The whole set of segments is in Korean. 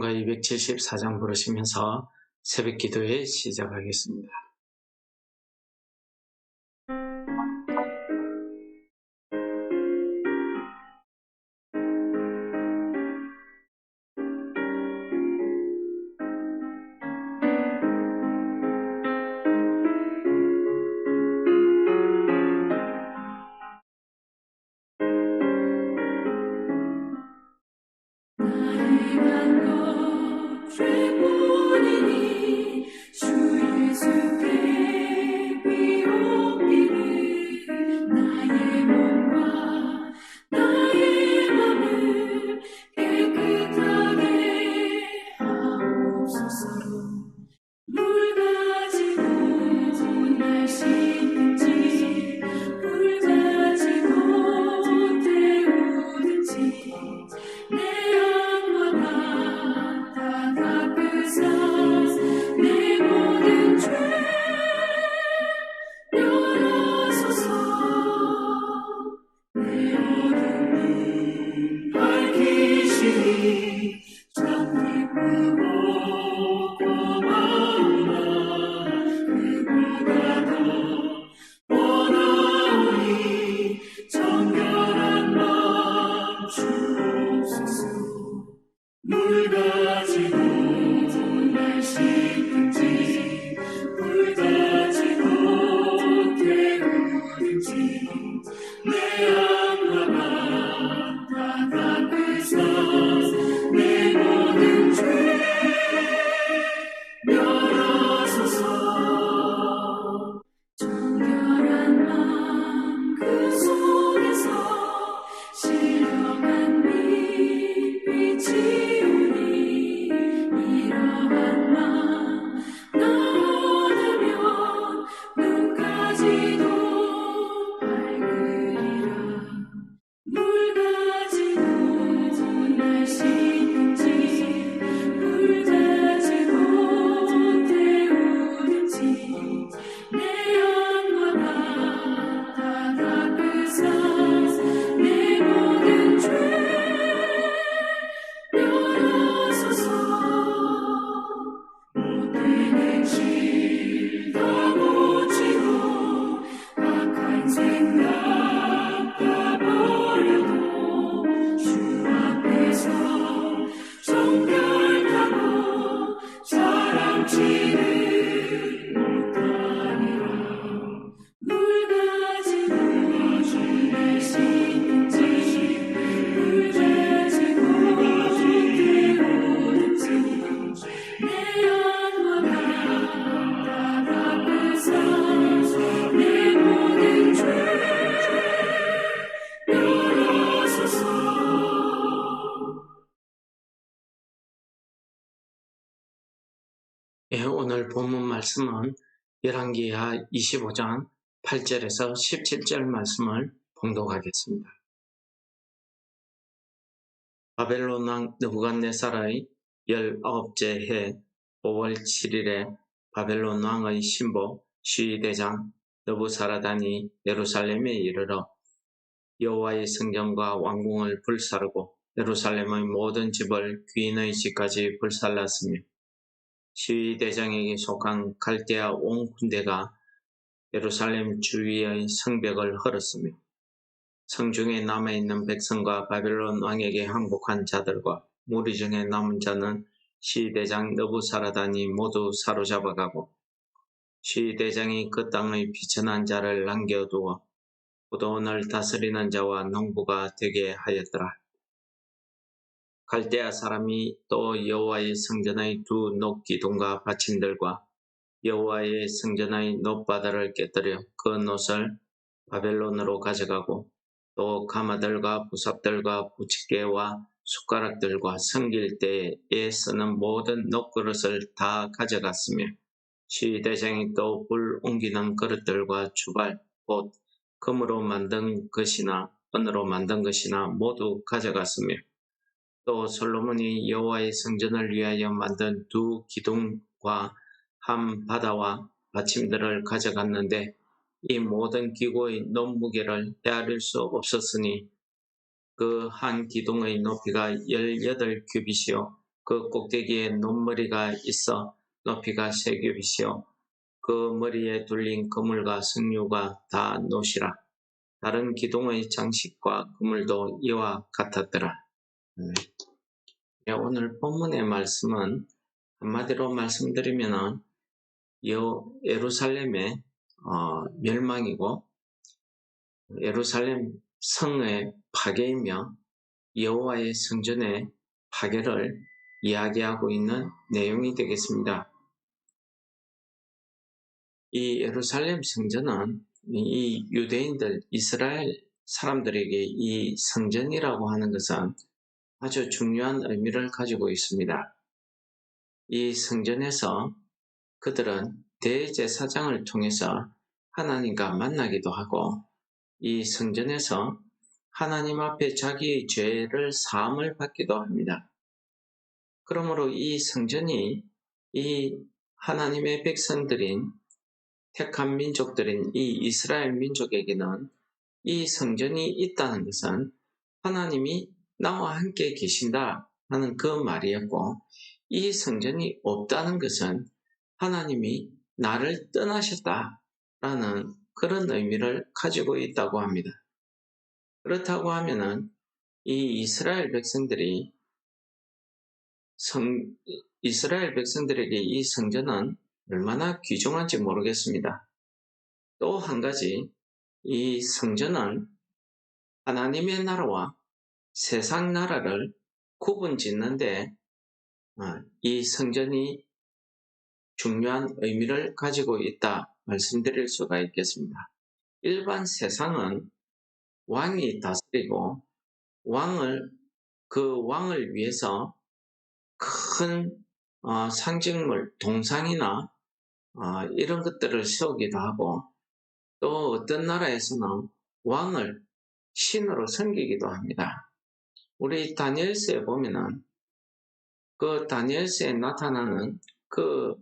가 274장 부르시면서 새벽 기도회 시작하겠습니다. 기쁘 예, 오늘 본문 말씀은 열왕기하 25장 8절에서 17절 말씀을 봉독하겠습니다. 바벨론 왕 느부갓네살의 19째 해 5월 7일에 바벨론 왕의 신부 시위대장 느부사라단이 예루살렘에 이르러 여호와의 성전과 왕궁을 불사르고 예루살렘의 모든 집을 귀인의 집까지 불살랐으며 시위대장에게 속한 갈대아 온 군대가 예루살렘 주위의 성벽을 헐었으며 성중에 남아있는 백성과 바벨론 왕에게 항복한 자들과 무리 중에 남은 자는 시대장 너부사라단이 모두 사로잡아가고 시대장이 그 땅의 비천한 자를 남겨두어 고도원을 다스리는 자와 농부가 되게 하였더라. 갈대아 사람이 또 여호와의 성전의 두 녹기둥과 받침들과 여호와의 성전의 놋바다를 깨뜨려 그 놋을 바벨론으로 가져가고 또 가마들과 부삽들과 부침개와 숟가락들과 성길 때에 쓰는 모든 녹그릇을 다 가져갔으며 시대장이 또 불 옮기는 그릇들과 주발, 곧 금으로 만든 것이나 은으로 만든 것이나 모두 가져갔으며 또 솔로몬이 여호와의 성전을 위하여 만든 두 기둥과 한 바다와 받침들을 가져갔는데 이 모든 기구의 논무게를 헤아릴 수 없었으니 그 한 기둥의 높이가 18 규빗이요 그 꼭대기에 논머리가 있어 높이가 세 규빗이요 그 머리에 둘린 그물과 승류가 다 노시라 다른 기둥의 장식과 그물도 이와 같았더라. 네. 예, 오늘 본문의 말씀은 한마디로 말씀드리면은 여 예루살렘의 어, 멸망이고 예루살렘 성의 파괴이며 여호와의 성전의 파괴를 이야기하고 있는 내용이 되겠습니다. 이 예루살렘 성전은 이 유대인들 이스라엘 사람들에게 이 성전이라고 하는 것은 아주 중요한 의미를 가지고 있습니다. 이 성전에서 그들은 대제사장을 통해서 하나님과 만나기도 하고 이 성전에서 하나님 앞에 자기의 죄를 사함을 받기도 합니다. 그러므로 이 성전이 이 하나님의 백성들인 택한 민족들인 이 이스라엘 민족에게는 이 성전이 있다는 것은 하나님이 나와 함께 계신다 하는 그 말이었고 이 성전이 없다는 것은 하나님이 나를 떠나셨다라는 그런 의미를 가지고 있다고 합니다. 그렇다고 하면은 이 이스라엘 백성들이 성, 이스라엘 백성들에게 이 성전은 얼마나 귀중한지 모르겠습니다. 또 한 가지, 이 성전은 하나님의 나라와 세상 나라를 구분 짓는데 어, 이 성전이 중요한 의미를 가지고 있다 말씀드릴 수가 있겠습니다. 일반 세상은 왕이 다스리고 왕을 그 왕을 위해서 큰 어, 상징물, 동상이나 어, 이런 것들을 세우기도 하고 또 어떤 나라에서는 왕을 신으로 섬기기도 합니다. 우리 다니엘서에 보면은 그 다니엘서에 나타나는 그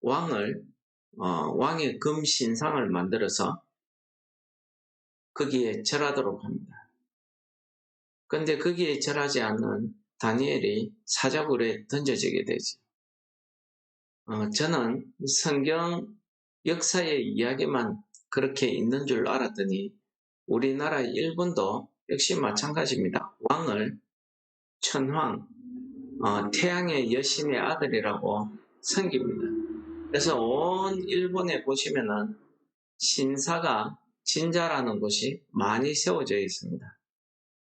왕을 어, 왕의 금 신상을 만들어서 거기에 절하도록 합니다. 근데 거기에 절하지 않는 다니엘이 사자굴에 던져지게 되지. 어, 저는 성경 역사의 이야기만 그렇게 있는 줄 알았더니 우리나라 일본도 역시 마찬가지입니다. 왕을 천황, 어, 태양의 여신의 아들이라고 섬깁니다. 그래서 온 일본에 보시면은 신사가 진자라는 곳이 많이 세워져 있습니다.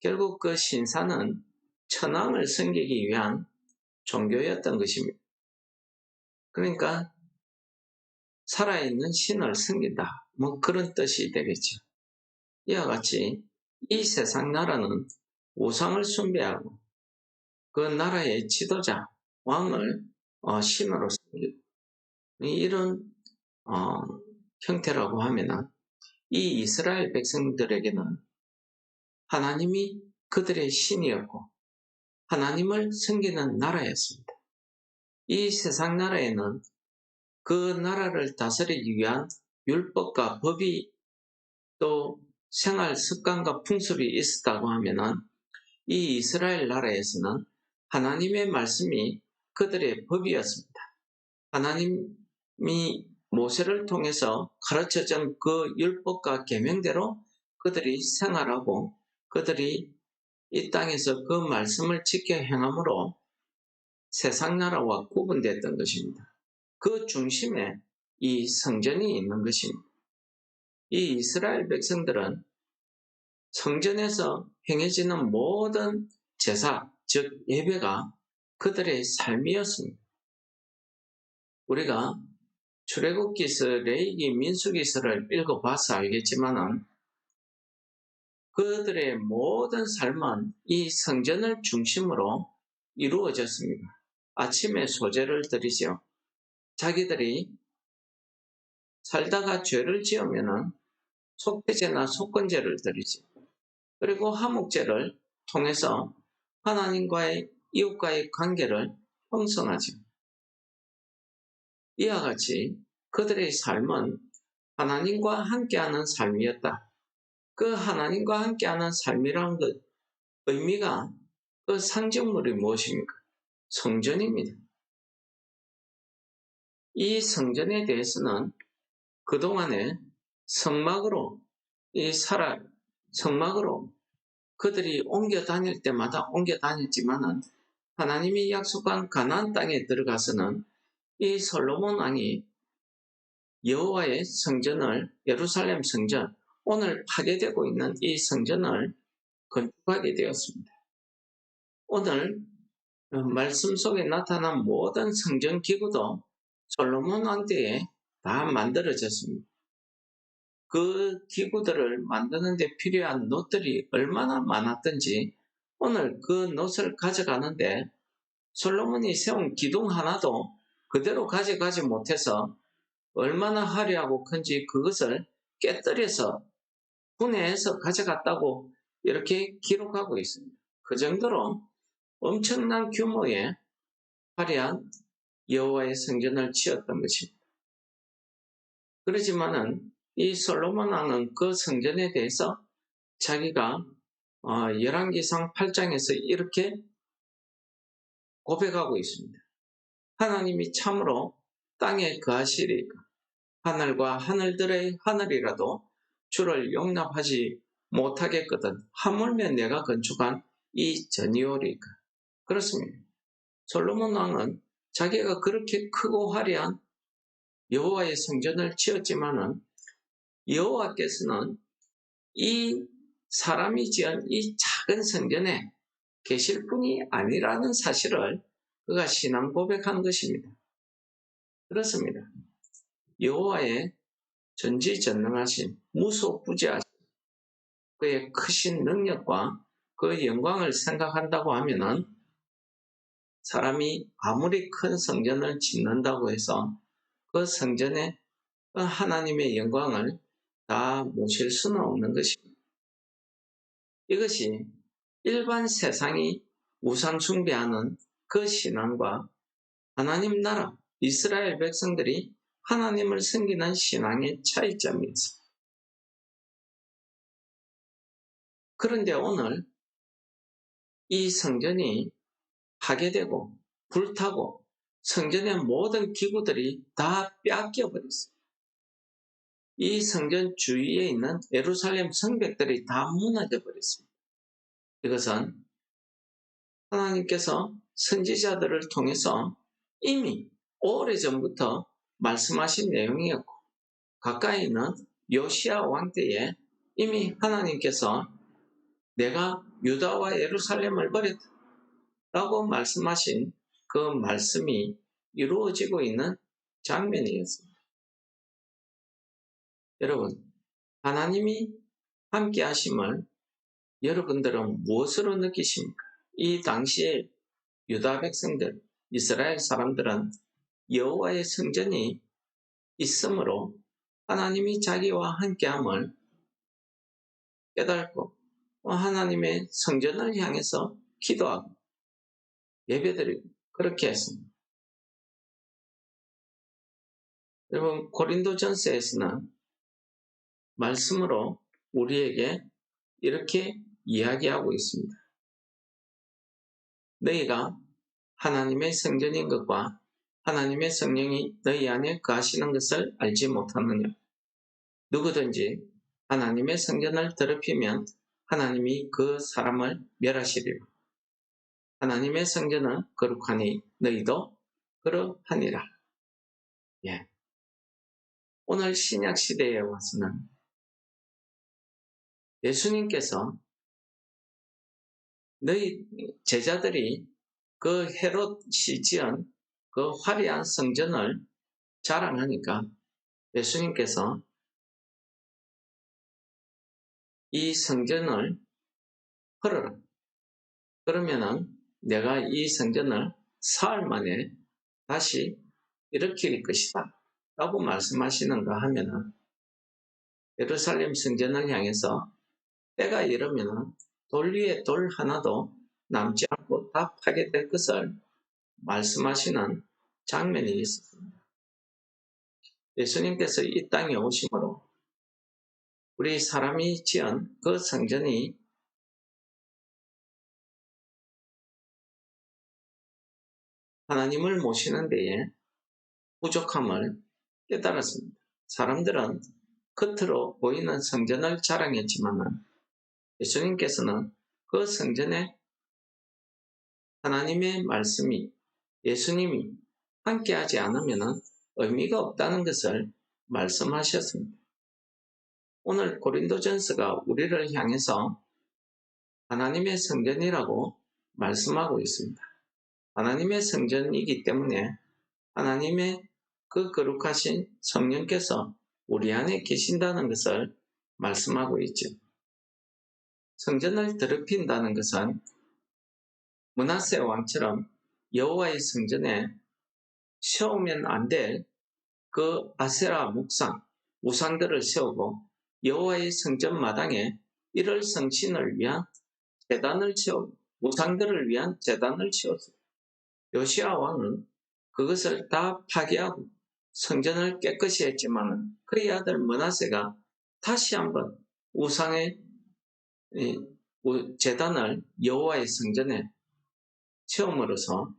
결국 그 신사는 천황을 섬기기 위한 종교였던 것입니다. 그러니까 살아있는 신을 섬긴다. 뭐 그런 뜻이 되겠죠. 이와 같이 이 세상 나라는 우상을 숭배하고 그 나라의 지도자, 왕을 어, 신으로 섬기고 이런 어, 형태라고 하면은 이 이스라엘 백성들에게는 하나님이 그들의 신이었고 하나님을 섬기는 나라였습니다. 이 세상 나라에는 그 나라를 다스리기 위한 율법과 법이 또 생활 습관과 풍습이 있었다고 하면은 이 이스라엘 나라에서는 하나님의 말씀이 그들의 법이었습니다. 하나님이 모세를 통해서 가르쳐준 그 율법과 계명대로 그들이 생활하고 그들이 이 땅에서 그 말씀을 지켜 행함으로 세상 나라와 구분됐던 것입니다. 그 중심에 이 성전이 있는 것입니다. 이 이스라엘 백성들은 성전에서 행해지는 모든 제사, 즉 예배가 그들의 삶이었습니다. 우리가 출애굽기서, 레이기, 민수기서를 읽어봐서 알겠지만은 그들의 모든 삶은 이 성전을 중심으로 이루어졌습니다. 아침에 소재를 드리죠. 자기들이 살다가 죄를 지으면은 속죄제나 속건제를 드리죠. 그리고 화목제를 통해서 하나님과의 이웃과의 관계를 형성하죠. 이와 같이 그들의 삶은 하나님과 함께하는 삶이었다. 그 하나님과 함께하는 삶이라는 것 의미가 그 상징물이 무엇입니까? 성전입니다. 이 성전에 대해서는 그동안에 성막으로 이 살아 성막으로 그들이 옮겨 다닐 때마다 옮겨 다녔지만은 하나님이 약속한 가나안 땅에 들어가서는 이 솔로몬 왕이 여호와의 성전을 예루살렘 성전 오늘 파괴되고 있는 이 성전을 건축하게 되었습니다. 오늘 말씀 속에 나타난 모든 성전 기구도 솔로몬 왕 때에 다 만들어졌습니다. 그 기구들을 만드는 데 필요한 놋들이 얼마나 많았던지 오늘 그 놋을 가져가는데 솔로몬이 세운 기둥 하나도 그대로 가져가지 못해서 얼마나 화려하고 큰지 그것을 깨뜨려서 분해해서 가져갔다고 이렇게 기록하고 있습니다. 그 정도로 엄청난 규모의 화려한 여호와의 성전을 지었던 것입니다. 그렇지만은 이 솔로몬 왕은 그 성전에 대해서 자기가 어, 열왕기상 8장에서 이렇게 고백하고 있습니다. 하나님이 참으로 땅에 거하시리까 하늘과 하늘들의 하늘이라도 주를 용납하지 못하겠거든 하물며 내가 건축한 이 전이오리까 그렇습니다. 솔로몬 왕은 자기가 그렇게 크고 화려한 여호와의 성전을 지었지만은 여호와께서는 이 사람이 지은 이 작은 성전에 계실 분이 아니라는 사실을 그가 신앙 고백한 것입니다. 그렇습니다. 여호와의 전지전능하신 무소부지하신 그의 크신 능력과 그 영광을 생각한다고 하면은 사람이 아무리 큰 성전을 짓는다고 해서 그 성전에 그 하나님의 영광을 다 모실 수는 없는 것입니다. 이것이 일반 세상이 우상 숭배하는 그 신앙과 하나님 나라 이스라엘 백성들이 하나님을 섬기는 신앙의 차이점이 있습니다. 그런데 오늘 이 성전이 파괴되고 불타고 성전의 모든 기구들이 다 빼앗겨 버렸어요. 이 성전 주위에 있는 예루살렘 성벽들이 다 무너져 버렸습니다. 이것은 하나님께서 선지자들을 통해서 이미 오래전부터 말씀하신 내용이었고 가까이 있는 요시아 왕 때에 이미 하나님께서 내가 유다와 예루살렘을 버렸다 라고 말씀하신 그 말씀이 이루어지고 있는 장면이었습니다. 여러분, 하나님이 함께 하심을 여러분들은 무엇으로 느끼십니까? 이 당시에 유다 백성들, 이스라엘 사람들은 여호와의 성전이 있으므로 하나님이 자기와 함께함을 깨닫고 하나님의 성전을 향해서 기도하고 예배드리고 그렇게 했습니다. 여러분 고린도전서에서는 말씀으로 우리에게 이렇게 이야기하고 있습니다. 너희가 하나님의 성전인 것과 하나님의 성령이 너희 안에 거하시는 것을 알지 못하느냐? 누구든지 하나님의 성전을 더럽히면 하나님이 그 사람을 멸하시리라. 하나님의 성전은 거룩하니 너희도 그러하니라. 예. 오늘 신약 시대에 와서는 예수님께서 너희 제자들이 그 헤롯이 지은 그 화려한 성전을 자랑하니까 예수님께서 이 성전을 헐어라. 그러면은 내가 이 성전을 사흘 만에 다시 일으킬 것이다. 라고 말씀하시는가 하면은 예루살렘 성전을 향해서 때가 이르면은 돌 위에 돌 하나도 남지 않고 다 파괴될 것을 말씀하시는 장면이 있었습니다. 예수님께서 이 땅에 오심으로 우리 사람이 지은 그 성전이 하나님을 모시는 데에 부족함을 깨달았습니다. 사람들은 겉으로 보이는 성전을 자랑했지만 예수님께서는 그 성전에 하나님의 말씀이 예수님이 함께하지 않으면 의미가 없다는 것을 말씀하셨습니다. 오늘 고린도전서가 우리를 향해서 하나님의 성전이라고 말씀하고 있습니다. 하나님의 성전이기 때문에 하나님의 그 거룩하신 성령께서 우리 안에 계신다는 것을 말씀하고 있죠. 성전을 더럽힌다는 것은 문하세 왕처럼 여호와의 성전에 세우면 안 될 그 아세라 묵상 우상들을 세우고 여호와의 성전 마당에 이를 성신을 위한 재단을 세우고 우상들을 위한 재단을 세웠습니다. 요시아 왕은 그것을 다 파괴하고 성전을 깨끗이 했지만 그의 아들 문하세가 다시 한번 우상의 재단을 여호와의 성전에 채움으로써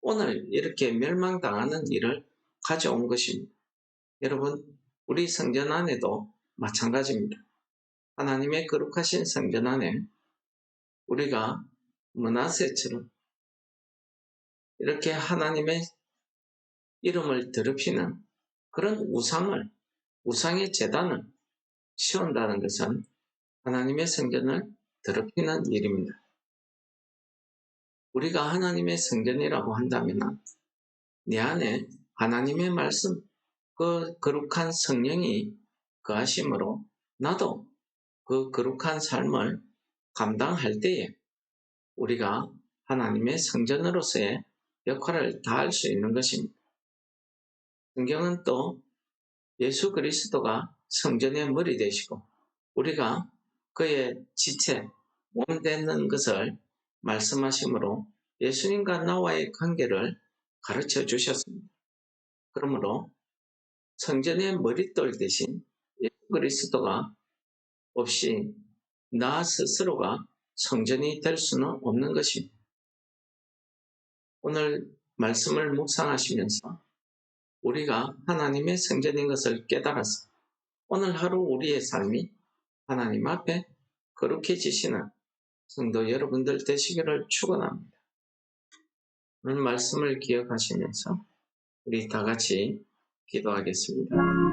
오늘 이렇게 멸망당하는 일을 가져온 것입니다. 여러분, 우리 성전 안에도 마찬가지입니다. 하나님의 거룩하신 성전 안에 우리가 문하세처럼 이렇게 하나님의 이름을 더럽히는 그런 우상을, 우상의 재단을 씌운다는 것은 하나님의 성전을 더럽히는 일입니다. 우리가 하나님의 성전이라고 한다면 내 안에 하나님의 말씀, 그 거룩한 성령이 거하심으로 나도 그 거룩한 삶을 감당할 때에 우리가 하나님의 성전으로서의 역할을 다할 수 있는 것입니다. 성경은 또 예수 그리스도가 성전의 머리 되시고 우리가 그의 지체, 몸 되는 것을 말씀하시므로 예수님과 나와의 관계를 가르쳐 주셨습니다. 그러므로 성전의 머릿돌 대신 예수 그리스도가 없이 나 스스로가 성전이 될 수는 없는 것입니다. 오늘 말씀을 묵상하시면서 우리가 하나님의 성전인 것을 깨달아서 오늘 하루 우리의 삶이 하나님 앞에 거룩해지시는 성도 여러분들 되시기를 축원합니다. 오늘 말씀을 기억하시면서 우리 다 같이 기도하겠습니다.